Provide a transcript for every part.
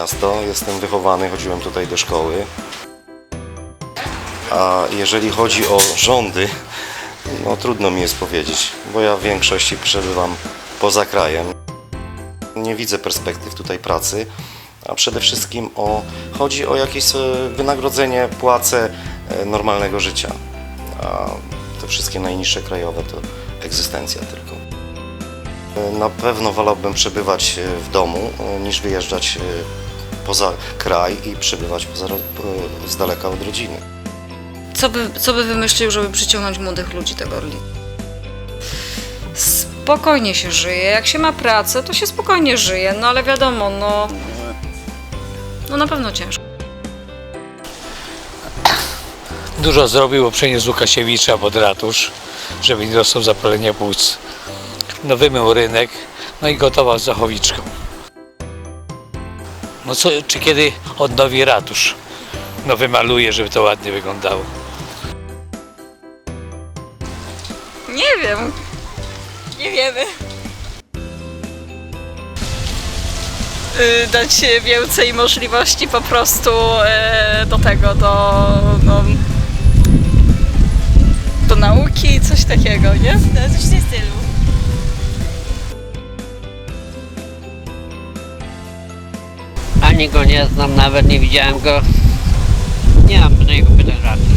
Miasto, jestem wychowany, chodziłem tutaj do szkoły. A jeżeli chodzi o rządy, no trudno mi jest powiedzieć, bo ja w większości przebywam poza krajem. Nie widzę perspektyw tutaj pracy, a przede wszystkim o, chodzi o jakieś e, wynagrodzenie, płace e, normalnego życia. A te wszystkie najniższe krajowe to egzystencja tylko. E, Na pewno wolałbym przebywać w domu niż wyjeżdżać poza kraj i przebywać poza, z daleka od rodziny. Co by, co by wymyślił, żeby przyciągnąć młodych ludzi do Gorli? Spokojnie się żyje. Jak się ma pracę, to się spokojnie żyje. No ale wiadomo, no... No na pewno ciężko. Dużo zrobił, bo przeniósł Łukasiewicza pod ratusz, żeby nie dostał zapalenia płuc. No wymył rynek, no i gotował z zachowiczką. No co, czy kiedy odnowi ratusz? No wymaluje, żeby to ładnie wyglądało. Nie wiem. Nie wiemy. y, dać więcej możliwości po prostu e, do tego, do, no, do nauki, coś takiego, nie? No, coś w tym stylu. Ani go nie znam, nawet nie widziałem go. Nie mam do niego pytań żadnych.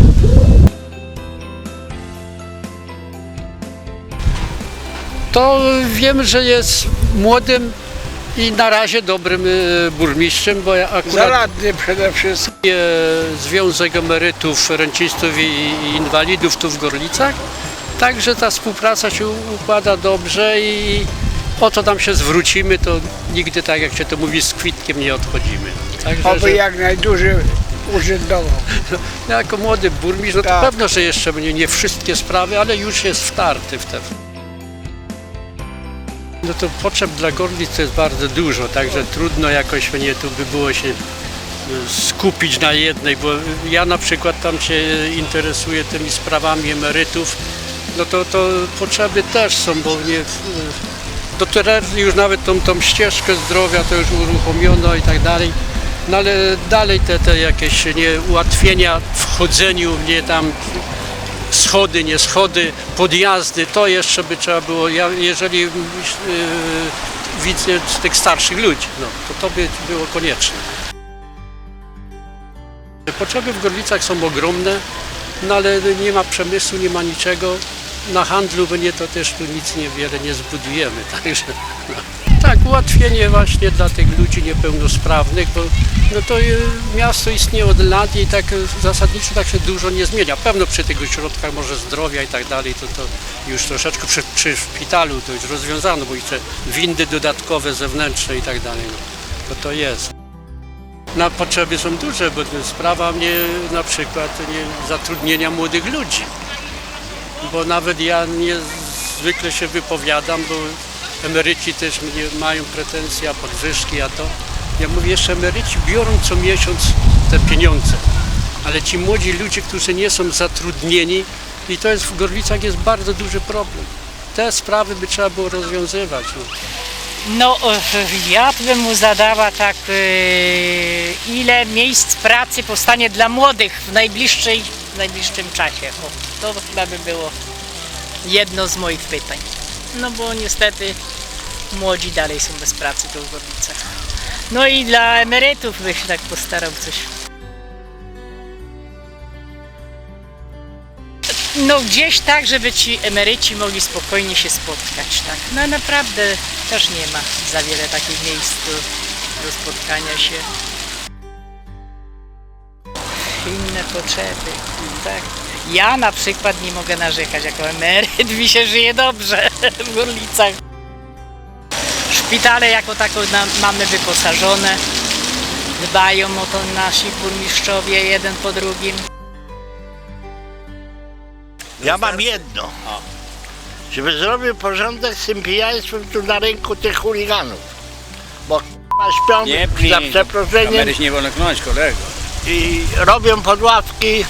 to wiem, że jest młodym i na razie dobrym e, burmistrzem, bo ja akurat Zaradny przede wszystkim. e, Związek Emerytów, Rencistów i i Inwalidów tu w Gorlicach. Także ta współpraca się układa dobrze i po to tam się zwrócimy, to nigdy tak jak się to mówi z kwitkiem nie odchodzimy. Także, Oby że jak najdłużej urzędował. ja jako młody burmistrz, no to Tak. pewno, że jeszcze nie, nie wszystkie sprawy, ale już jest wtarty w te. No to potrzeb dla Gorlic to jest bardzo dużo, także trudno jakoś nie tu by było się y, skupić na jednej, bo ja na przykład tam się interesuję tymi sprawami emerytów, no to, to potrzeby też są, bo nie, do teraz już nawet tą, tą ścieżkę zdrowia to już uruchomiono i tak dalej, no ale dalej te, te jakieś nie, ułatwienia w chodzeniu, nie tam schody, nie schody, podjazdy, to jeszcze by trzeba było, ja, jeżeli yy, widzę tych starszych ludzi, no, to to by było konieczne. Potrzeby w Gorlicach są ogromne, no ale nie ma przemysłu, nie ma niczego. Na handlu by nie to też tu nic niewiele nie zbudujemy, także no. tak, ułatwienie właśnie dla tych ludzi niepełnosprawnych, bo no to y, miasto istnieje od lat i tak y, zasadniczo tak się dużo nie zmienia. Pewno przy tych ośrodkach może zdrowia i tak dalej, to, to już troszeczkę przy, przy szpitalu to już rozwiązano, bo jeszcze windy dodatkowe, zewnętrzne i tak dalej, no, to to jest. Na potrzeby są duże, bo sprawa mnie na przykład nie, zatrudnienia młodych ludzi. Bo nawet ja nie zwykle się wypowiadam, bo emeryci też mnie mają pretensje, a podwyżki, a to. Ja mówię, jeszcze emeryci biorą co miesiąc te pieniądze, ale ci młodzi ludzie, którzy nie są zatrudnieni i to jest w Gorlicach jest bardzo duży problem. Te sprawy by trzeba było rozwiązywać. No. No, e, ja bym mu zadała tak, e, ile miejsc pracy powstanie dla młodych w, najbliższej, w najbliższym czasie. O, to chyba by było jedno z moich pytań. No bo niestety młodzi dalej są bez pracy w Gorlicach. No i dla emerytów by się tak postarał coś. No gdzieś tak, żeby ci emeryci mogli spokojnie się spotkać, tak. No naprawdę też nie ma za wiele takich miejsc do, do spotkania się. Inne potrzeby, tak. Ja na przykład nie mogę narzekać jako emeryt, mi się żyje dobrze w Gorlicach. Szpitale jako tako mamy wyposażone, dbają o to nasi burmistrzowie jeden po drugim. Ja mam jedno. Żeby zrobił porządek z tym pijaństwem tu na rynku tych chuliganów. Bo k***a śpią za przeproszeniem nie wolno knąć, kolego. i robią podławki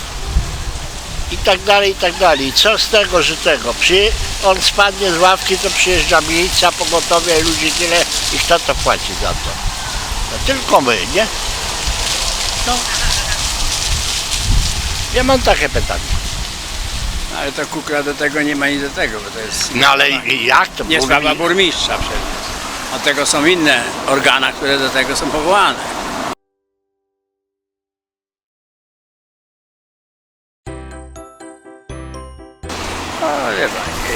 i tak dalej, i tak dalej. Co z tego, że tego? Przy, on spadnie z ławki, to przyjeżdża milicja, pogotowie, ludzi tyle i kto to płaci za to? To tylko my, nie? No. Ja mam takie pytanie. Ale to kukla do tego nie ma nic do tego, bo to jest No ale jak to nie burmi- sprawa burmistrza przecież. Od tego są inne organa, które do tego są powołane.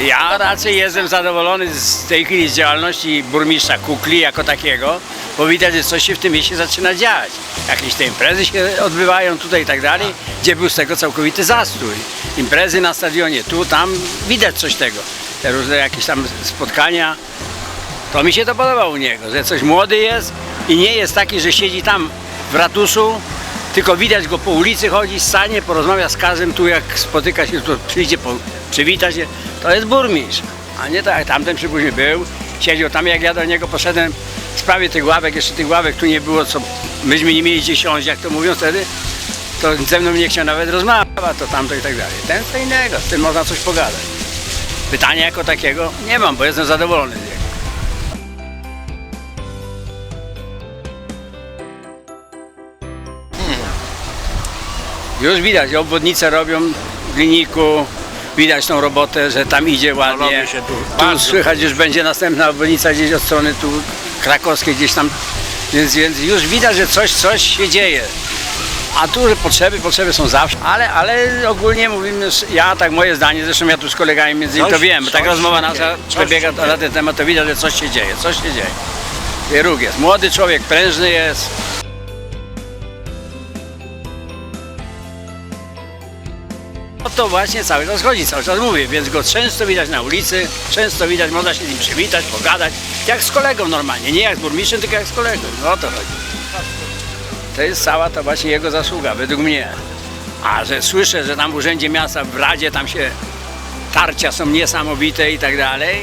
Ja raczej jestem zadowolony z tej chwili z działalności burmistrza Kukli jako takiego, bo widać, że coś się w tym mieście zaczyna dziać. Jakieś te imprezy się odbywają tutaj i tak dalej, gdzie był z tego całkowity zastój. Imprezy na stadionie, tu, tam, widać coś tego. Te różne jakieś tam spotkania. To mi się to podoba u niego, że coś młody jest i nie jest taki, że siedzi tam w ratuszu, tylko widać go po ulicy chodzi, stanie, porozmawia z każdym tu jak spotyka się, tu przyjdzie, po, przywita się, to jest burmistrz. A nie tak, tamten przypuśćmy był, siedział tam, jak ja do niego poszedłem w sprawie tych ławek, jeszcze tych ławek tu nie było, co myśmy nie mieli gdzie siąść, jak to mówią wtedy, to ze mną nie chciał nawet rozmawiać, to tamto i tak dalej. Ten co innego, z tym można coś pogadać. Pytania jako takiego nie mam, bo jestem zadowolony Już widać, obwodnice robią w linijku, widać tą robotę, że tam idzie ładnie. robi się tu Tu bardzo. słychać już będzie następna obwodnica gdzieś od strony tu krakowskiej gdzieś tam, więc, więc już widać, że coś, coś się dzieje. A tu że potrzeby, potrzeby są zawsze, ale, ale ogólnie mówimy, że ja tak moje zdanie, zresztą ja tu z kolegami między innymi to Coś- wiem, bo tak coś rozmowa się nasza dzieje, coś przebiega się na ten temat, to widać, że coś się dzieje, coś się dzieje. Ruch jest, młody człowiek, prężny jest, No to właśnie cały czas chodzi, cały czas mówię, więc go często widać na ulicy, często widać, można się z nim przywitać, pogadać, jak z kolegą normalnie, nie jak z burmistrzem, tylko jak z kolegą, no o to chodzi. To jest cała ta właśnie jego zasługa, według mnie. A że słyszę, że tam w Urzędzie Miasta, w Radzie, tam się tarcia są niesamowite i tak dalej,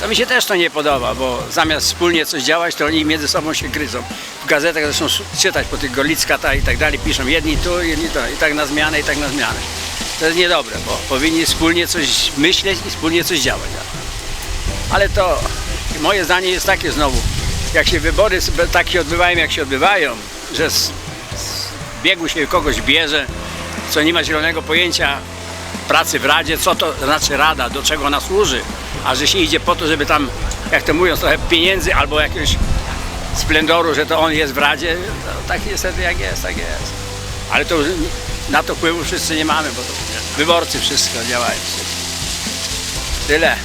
to mi się też to nie podoba, bo zamiast wspólnie coś działać, to oni między sobą się gryzą. W gazetach s- czytać po tych Gorlickata i tak dalej, piszą jedni tu, jedni to, i tak na zmianę, i tak na zmianę. To jest niedobre, bo powinni wspólnie coś myśleć i wspólnie coś działać. Ale to moje zdanie jest takie znowu, jak się wybory sobie takie odbywają, jak się odbywają, że z, z biegu się kogoś bierze, co nie ma zielonego pojęcia pracy w Radzie, co to znaczy Rada, do czego ona służy, a że się idzie po to, żeby tam, jak to mówią, trochę pieniędzy albo jakiegoś splendoru, że to on jest w Radzie, no, tak niestety jak jest, tak jest. Ale to już na to wpływu wszyscy nie mamy, bo to wyborcy wszystko działają. Tyle.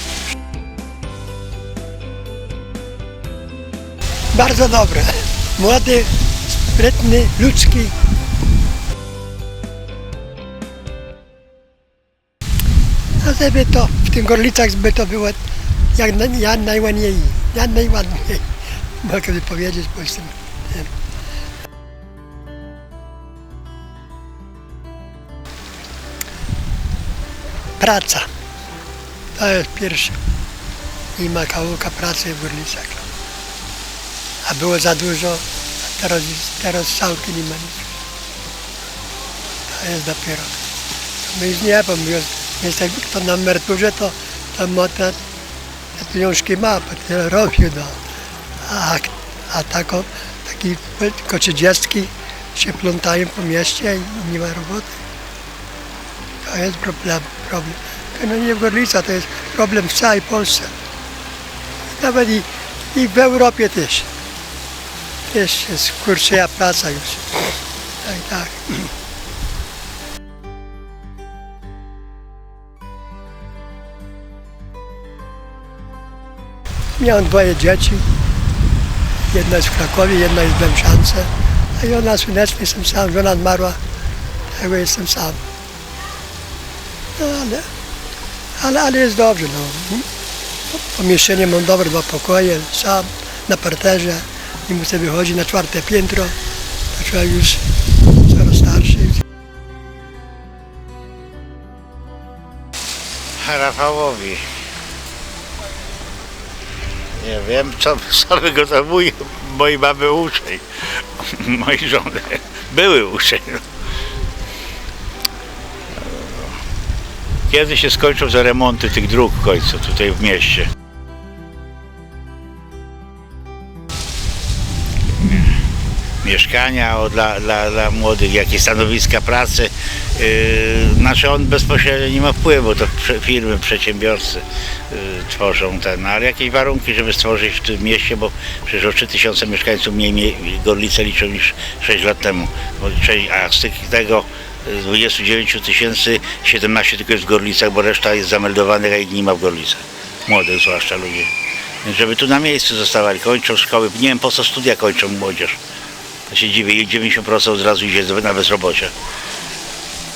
Bardzo dobre. Młody, sprytny, ludzki. A żeby to w tych Gorlicach by to było jak, jak najładniej, jak najładniej. Mogę powiedzieć, bo jestem Praca. To jest pierwsze. Nie ma kawałka pracy w Gorlicach. A było za dużo, a teraz, teraz całkiem nie ma nic. To jest dopiero. My już nie, bo my jesteśmy, kto na emeryturze, to, to ma te, te pieniążki ma, tyle robił, no. A, a tako, taki tylko trzydziestki się plątają po mieście i nie ma roboty. To jest problem. problem. To nie w Gorlica, to jest problem w całej Polsce. Nawet i, i w Europie też. Też jest kurczyja praca już. Tak, tak. Miałem dwoje dzieci. Jedna jest w Krakowie, jedna jest w Bemszance. A ja na Słonecznej jestem sam. Żona zmarła, tego jestem sam. No ale, ale, ale jest dobrze. No. Pomieszczenie mam dobre, dwa pokoje, sam, na parterze. Nie muszę wychodzić na czwarte piętro. To człowiek już coraz starszy. Rafałowi. Nie wiem, co, co wygotowuje mojej mamy uczeń, mojej żony. Były uczeń. Kiedy się skończą te remonty tych dróg w końcu tutaj w mieście? mieszkania dla, dla, dla młodych, jakie stanowiska pracy. Yy, znaczy on bezpośrednio nie ma wpływu, to firmy, przedsiębiorcy yy, tworzą ten, ale jakieś warunki, żeby stworzyć w tym mieście, bo przecież o 3000 mieszkańców mniej, mniej Gorlice liczą niż 6 lat temu, a z tych, tego y, 29 tysięcy 17 tylko jest w Gorlicach, bo reszta jest zameldowanych, a ich nie ma w Gorlicach. Młodych zwłaszcza ludzi. Żeby tu na miejscu zostawali, kończą szkoły. Nie wiem po co studia kończą młodzież. Ja się dziwię, i 90% od razu idzie na bezrobocie.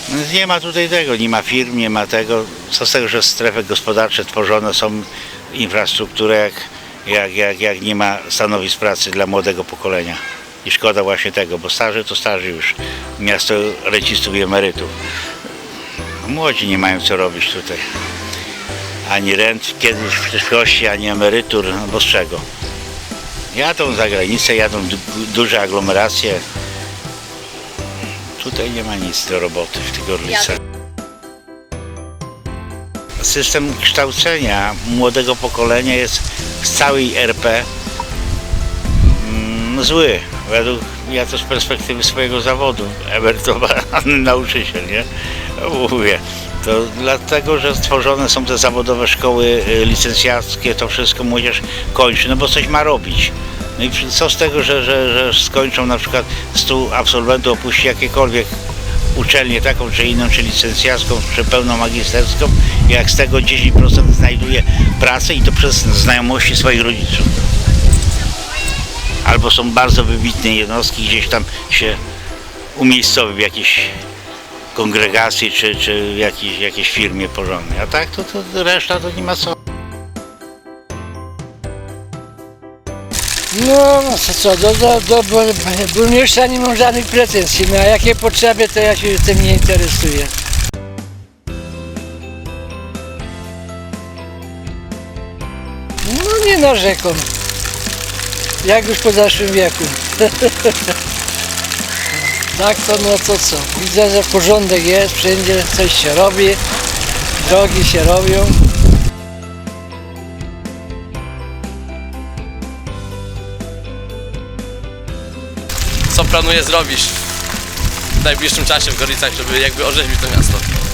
Więc nie ma tutaj tego, nie ma firm, nie ma tego. Co z tego, że strefy gospodarcze tworzone są, infrastrukturę, jak, jak, jak, jak nie ma stanowisk pracy dla młodego pokolenia. I szkoda właśnie tego, bo starzy to starzy już. Miasto rencistów i emerytów. Młodzi nie mają co robić tutaj. Ani rent kiedyś w przyszłości, ani emerytur, no bo z czego? Jadą za granicę, jadą du- duże aglomeracje. Tutaj nie ma nic do roboty w tych Gorlicach. System kształcenia młodego pokolenia jest w całej RP mm, zły. Według ja to z perspektywy swojego zawodu, emerytowany nauczyciel, nie? Mówię. To dlatego, że stworzone są te zawodowe szkoły y, licencjackie, to wszystko młodzież kończy, no bo coś ma robić. No i co z tego, że, że, że skończą na przykład 100 absolwentów opuści jakiekolwiek uczelnię taką czy inną, czy licencjacką, czy pełną magisterską, jak z tego 10% znajduje pracę i to przez znajomości swoich rodziców. Albo są bardzo wybitne jednostki, gdzieś tam się umiejscowi w jakiejś kongregacji, czy, czy w jakiejś, jakiejś firmie porządnej. A tak to, to reszta to nie ma co. No, co, co do, do, do bu- burmistrza nie mam żadnych pretensji. No, a jakie potrzeby, to ja się tym nie interesuję. No nie narzekam. Jak już po zeszłym wieku. tak to no to co. Widzę, że porządek jest, wszędzie coś się robi, drogi się robią. co planuję zrobić w najbliższym czasie w Gorlicach, żeby jakby orzeźwić to miasto.